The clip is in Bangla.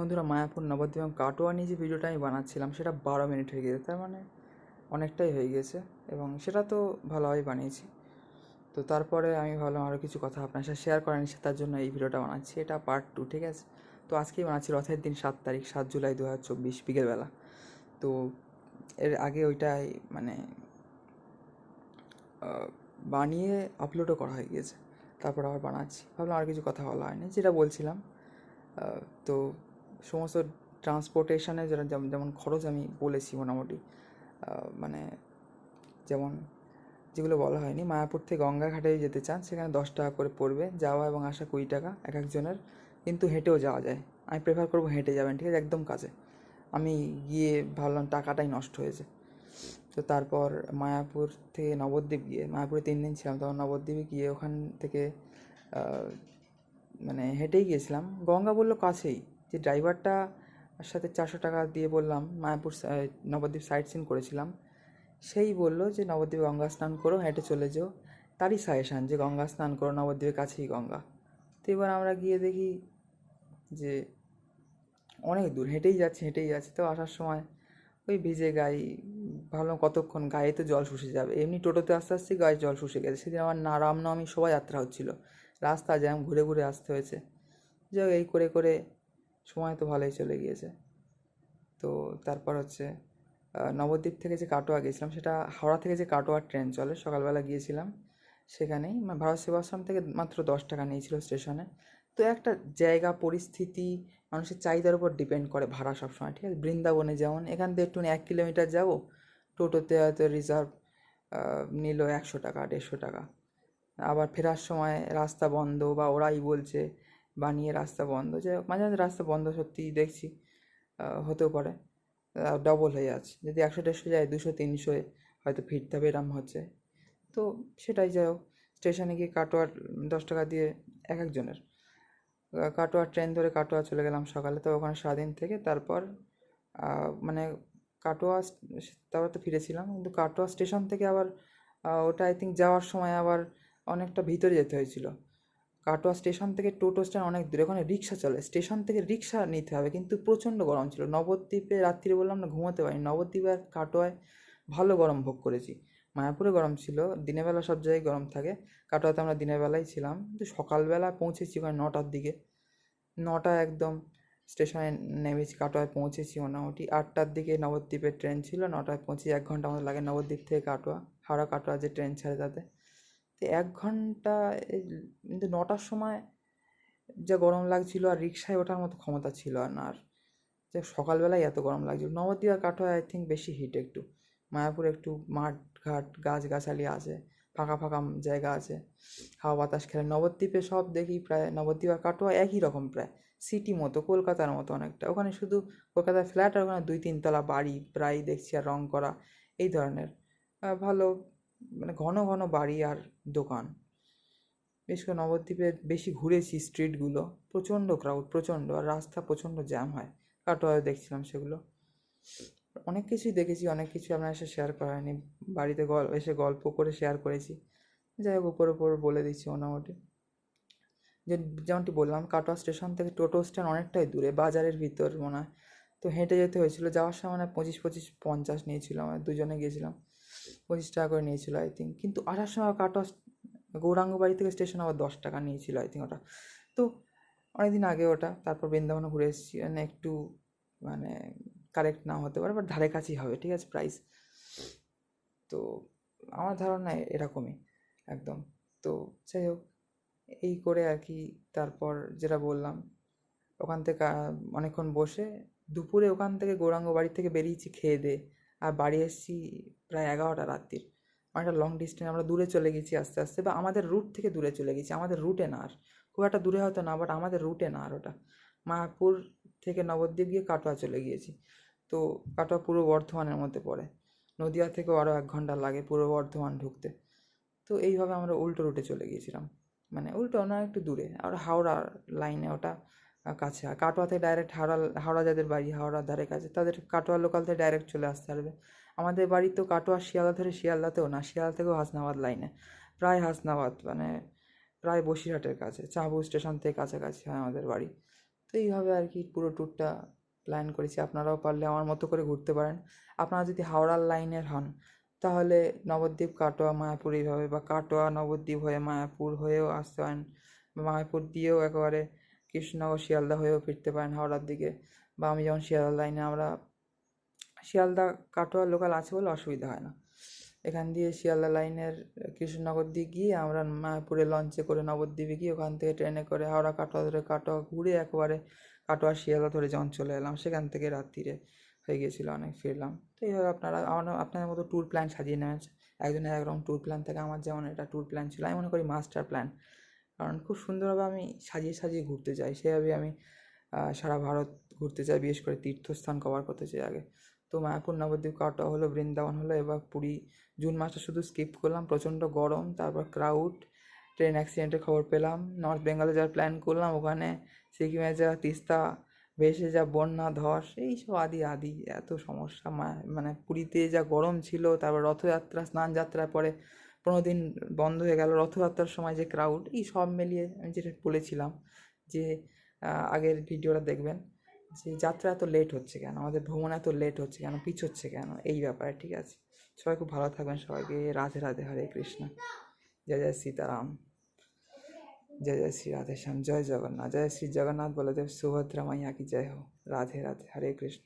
বন্ধুরা মায়াপুর নবদ্বীপ কাটোয়া নিয়ে যে ভিডিওটা আমি বানাচ্ছিলাম, সেটা বারো মিনিট হয়ে গেছে। তার মানে অনেকটাই হয়ে গিয়েছে এবং সেটা তো ভালোভাবে বানিয়েছি। তো তারপরে আমি ভাবলাম আরও কিছু কথা আপনার সাথে শেয়ার করা নিচ্ছে তার জন্য এই ভিডিওটা বানাচ্ছি। এটা পার্ট টু ঠিক আছে? তো আজকেই বানাচ্ছি রথের দিন সাত তারিখ, সাত জুলাই দু হাজার চব্বিশ বিকেলবেলা তো এর আগে ওইটাই মানে বানিয়ে আপলোডও করা হয়ে গিয়েছে তারপর আবার বানাচ্ছি। ভাবলাম আর কিছু কথা বলা হয়নি, যেটা বলছিলাম। তো সমস্ত ট্রান্সপোর্টেশনে যেমন যেমন খরচ আমি বলেছি মোটামুটি মানে যেমন যেগুলো বলা হয়নি, মায়াপুর থেকে গঙ্গাঘাটে যেতে চান, সেখানে দশ টাকা করে পড়বে, যাওয়া এবং আসা কুড়ি টাকা এক একজনের, কিন্তু হেঁটেও যাওয়া যায়। আমি প্রেফার করব হেঁটে যাবেন, ঠিক আছে? একদম কাছে। আমি গিয়ে ভাবলাম টাকাটাই নষ্ট হয়েছে তো তারপর মায়াপুর থেকে নবদ্বীপ গিয়ে, মায়াপুরে তিন দিন ছিলাম, তখন নবদ্বীপে গিয়ে ওখান থেকে মানে হেঁটেই গিয়েছিলাম। গঙ্গা বলল কাছেই। যে ড্রাইভারটা সাথে চারশো টাকা দিয়ে বললাম, মায়াপুর নবদ্বীপ সাইট সিন করেছিলাম। সেই বলল যে, নবদ্বীপে গঙ্গা স্নান করো, হেঁটে চলে যেও। তারই সাজেশান যে, গঙ্গা স্নান করো, নবদ্বীপের কাছেই গঙ্গা। তো এবার আমরা গিয়ে দেখি যে, অনেক দূর, হেঁটেই যাচ্ছে হেঁটেই যাচ্ছে। তো আসার সময় ওই ভিজে গায়ে ভাবলাম কতক্ষণ গায়ে তো জল শুষে যাবে। এমনি টোটোতে আস্তে আস্তে গায়ে জল শুষে গেছে। সেদিন আমার না রামনবমী শোভাযাত্রা হচ্ছিল। রাস্তা জ্যাম, ঘুরে ঘুরে আসতে হয়েছে। যাই এই করে করে সময় তো ভালোই চলে গিয়েছে। তো তারপর হচ্ছে নবদ্বীপ থেকে যে কাটোয়া গিয়েছিলাম সেটা হাওড়া থেকে যে কাটোয়া ট্রেন চলে, সকালবেলা গিয়েছিলাম সেখানেই। মানে ভারত সেবাশ্রম থেকে মাত্র দশ টাকা নিয়েছিল স্টেশনে। তো একটা জায়গা, পরিস্থিতি, মানুষের চাহিদার উপর ডিপেন্ড করে ভাড়া সবসময়, ঠিক আছে? বৃন্দাবনে যেমন, এখান থেকে একটু এক কিলোমিটার যাব, টোটোতে হয়তো রিজার্ভ নিল একশো টাকা, দেড়শো টাকা। আবার ফেরার সময় রাস্তা বন্ধ বা ওরাই বলছে বানিয়ে রাস্তা বন্ধ। যে মাঝে মাঝে রাস্তা বন্ধ সত্যিই দেখছি হতেও পারে। ডবল হয়ে যাচ্ছে। যদি একশো দেড়শো যায় দুশো তিনশোয় হয়তো ফিরতে হবে এরম হচ্ছে। তো সেটাই যাই হোক স্টেশনে গিয়ে কাটোয়ার দশ টাকা দিয়ে এক একজনের। আহ, কাটোয়া ট্রেন ধরে কাটোয়া চলে গেলাম সকালে। তো ওখানে সারাদিন থেকে তারপর মানে কাটোয়া তারপর তো ফিরেছিলাম। কিন্তু কাটোয়া স্টেশন থেকে আবার ওটা আই থিঙ্ক যাওয়ার সময় আবার অনেকটা ভিতরে যেতে হয়েছিল। কাটোয়া স্টেশন থেকে টোটো স্ট্যান্ড অনেক দূরে। ওখানে রিক্সা চলে। স্টেশন থেকে রিক্সা নিতে হবে। কিন্তু প্রচণ্ড গরম ছিল। নবদ্বীপে রাত্রিরে বললাম না, ঘুমাতে পারি নবদ্বীপে আর কাটোয়ায় ভালো গরম ভোগ করেছি। মায়াপুরে গরম ছিল। দিনের বেলা সব জায়গায় গরম থাকে। কাটোয়াতে আমরা দিনের বেলায় ছিলাম। কিন্তু সকালবেলা পৌঁছেছি ওখানে নটার দিকে। নটা একদম স্টেশনে নেমেছি, কাটোয়ায় পৌঁছেছি মোটামুটি। আটটার দিকে নবদ্বীপের ট্রেন ছিল। নটায় পৌঁছে এক ঘণ্টা মতো লাগে নবদ্বীপ থেকে কাটোয়া হাওড়া কাটোয়া যে ট্রেন ছাড়ে তাতে। এক ঘণ্টা কিন্তু নটার সময় যা গরম লাগছিল আর রিক্সায় ওঠার মতো ক্ষমতা ছিল আর না আর। যে সকালবেলায় এত গরম লাগছিল। নবদ্বীপ আর কাটোয়া আই থিঙ্ক বেশি হিট একটু। মায়াপুর একটু মাঠ ঘাট গাছগাছালি আছে, ফাঁকা ফাঁকা জায়গা আছে, হাওয়া বাতাস খেলে। নবদ্বীপে সব দেখি প্রায়, নবদ্বীপ আর কাটোয়া একই রকম প্রায়। সিটি মতো, কলকাতার মতো অনেকটা। ওখানে শুধু কলকাতায় ফ্ল্যাট আর ওখানে দুই তিনতলা বাড়ি প্রায় দেখছি আর রং করা, এই ধরনের। ভালো মানে ঘন ঘন বাড়ি আর দোকান। বিশেষ করে নবদ্বীপে বেশি ঘুরেছি স্ট্রিটগুলো প্রচণ্ড ক্রাউড প্রচণ্ড, আর রাস্তা প্রচণ্ড জ্যাম হয়। কাটোয়ায় দেখছিলাম সেগুলো। অনেক কিছুই দেখেছি, অনেক কিছু আপনার এসে শেয়ার করা হয়নি। বাড়িতে গল এসে গল্প করে শেয়ার করেছি। যাই হোক, উপর উপর বলে দিচ্ছি মোটামুটি। যে যেমনটি বললাম, কাটোয়া স্টেশন থেকে টোটো স্ট্যান্ড অনেকটাই দূরে, বাজারের ভিতর মনে হয়। তো হেঁটে যেতে হয়েছিল, যাওয়ার সময় মানে পঁচিশ পঁচিশ, পঞ্চাশ নিয়েছিল আমরা দুজনে গিয়েছিলাম। পঁচিশ টাকা করে নিয়েছিল আই থিঙ্ক কিন্তু আসার সময় কাটোয়া স- গৌরাঙ্গ বাড়ি থেকে স্টেশন আবার দশ টাকা নিয়েছিল আই থিঙ্ক ওটা। তো অনেকদিন আগে ওটা, তারপর বৃন্দাবনে ঘুরে এসেছি। মানে একটু মানে কারেক্ট না হতে পারে বাট ধারে কাছেই হবে, ঠিক আছে প্রাইস তো আমার ধারণা এরকমই, একদম। তো যাই হোক, এই করে আর কি, তারপর যেটা বললাম, ওখান থেকে অনেকক্ষণ বসে, দুপুরে ওখান থেকে গৌরাঙ্গ বাড়ি থেকে বেরিয়েছি খেয়ে দিয়ে। আর বাড়ি এসেছি প্রায় এগারোটা রাত্রির। অনেকটা লং ডিস্টেন্স আমরা দূরে চলে গেছি আস্তে আস্তে বা আমাদের রুট থেকে দূরে চলে গেছি। আমাদের রুটে না আর। খুব একটা দূরে হয়তো না বাট আমাদের রুটে না আর ওটা। মায়াপুর থেকে নবদ্বীপ গিয়ে কাটোয়া চলে গিয়েছি। তো কাটোয়া পূর্ব বর্ধমানের মধ্যে পড়ে। নদিয়া থেকেও আরও এক ঘণ্টা লাগে পূর্ব বর্ধমান ঢুকতে। তো এইভাবে আমরা উল্টো রুটে চলে গিয়েছিলাম। মানে উল্টো না, একটু দূরে। আর হাওড়া লাইনে ওটা কাছে। আর কাটোয়া থেকে ডাইরেক্ট হাওড়া হাওড়া যাদের বাড়ি হাওড়ার ধারে কাছে, তাদের কাটোয়া লোকাল থেকে ডাইরেক্ট চলে আসতে পারবে। আমাদের বাড়ি তো কাটোয়া, শিয়ালদা ধরে শিয়ালদাতেও না, শিয়ালদা থেকেও হাসনাবাদ লাইনে প্রায় হাসনাবাদ মানে প্রায় বসিরহাটের কাছে চাঁবু স্টেশন থেকে কাছাকাছি হয় আমাদের বাড়ি। তো এইভাবে আর কি পুরো ট্যুরটা প্ল্যান করেছি। আপনারাও পারলে আমার মতো করে ঘুরতে পারেন। আপনারা যদি হাওড়ার লাইনের হন, তাহলে নবদ্বীপ, কাটোয়া, মায়াপুর এইভাবে বা কাটোয়া, নবদ্বীপ হয়ে মায়াপুর হয়েও আসতে পারেন। মায়াপুর দিয়েও একেবারে কৃষ্ণনগর শিয়ালদা হয়েও ফিরতে পারেন হাওড়ার দিকে বা আমি যেমন শিয়ালদা লাইনে, আমরা শিয়ালদা কাটোয়া লোকাল আছে বলে অসুবিধা হয় না। এখান দিয়ে শিয়ালদা লাইনের কৃষ্ণনগর দিয়ে গিয়ে আমরা মায়াপুরে লঞ্চে করে নবদ্বীপে গিয়ে ওখান থেকে ট্রেনে করে হাওড়া, কাটোয়া ধরে কাটোয়া ঘুরে একবারে কাটোয়া, শিয়ালদা ধরে যখন চলে এলাম, সেখান থেকে রাত্রিরে হয়ে গিয়েছিল অনেক ফিরলাম। তো এইভাবে আপনারা আমার আপনাদের মতো ট্যুর প্ল্যান সাজিয়ে নেবেন একজনের একরকম ট্যুর প্ল্যান থাকে, আমার যেমন এটা ট্যুর প্ল্যান ছিল, আমি মনে করি মাস্টার প্ল্যান কারণ খুব সুন্দরভাবে আমি সাজিয়ে সাজিয়ে ঘুরতে চাই সেভাবে আমি সারা ভারত ঘুরতে চাই বিশেষ করে তীর্থস্থান কভার করতে চাই আগে। তো মায়াপুর নবদ্বীপ কাটোয়া হলো, বৃন্দাবন হলো, এবার পুরী। জুন মাসটা শুধু স্কিপ করলাম, প্রচণ্ড গরম, তারপর ক্রাউড ট্রেন অ্যাক্সিডেন্টের খবর পেলাম। নর্থ বেঙ্গলে যাওয়ার প্ল্যান করলাম, ওখানে সিকিমে যা তিস্তা, ভেসে যা বন্যা, ধস এইসব আদি আদি, এত সমস্যা। মানে পুরীতে যা গরম ছিল, তারপর রথযাত্রা স্নান যাত্রার পরে পনেরো দিন বন্ধ হয়ে গেল, রথযাত্রার সময় যে ক্রাউড এই সব মিলিয়ে আমি যেটা বলেছিলাম যে আগের ভিডিওটা দেখবেন যে যাত্রা এত লেট হচ্ছে কেন? আমাদের ভ্রমণ এত লেট হচ্ছে কেন? পিছোচ্ছে কেন? এই ব্যাপারে, ঠিক আছে? সবাই খুব ভালো থাকবেন, সবাইকে রাধে রাধে, হরে কৃষ্ণ। জয় জয় সীতারাম। জয় জয় শ্রী রাধে শ্যাম জয় জগন্নাথ। জয় শ্রী জগন্নাথ বলে দেব সুভদ্রা মাইয়া কি জয় হো রাধে রাধে, হরে কৃষ্ণ।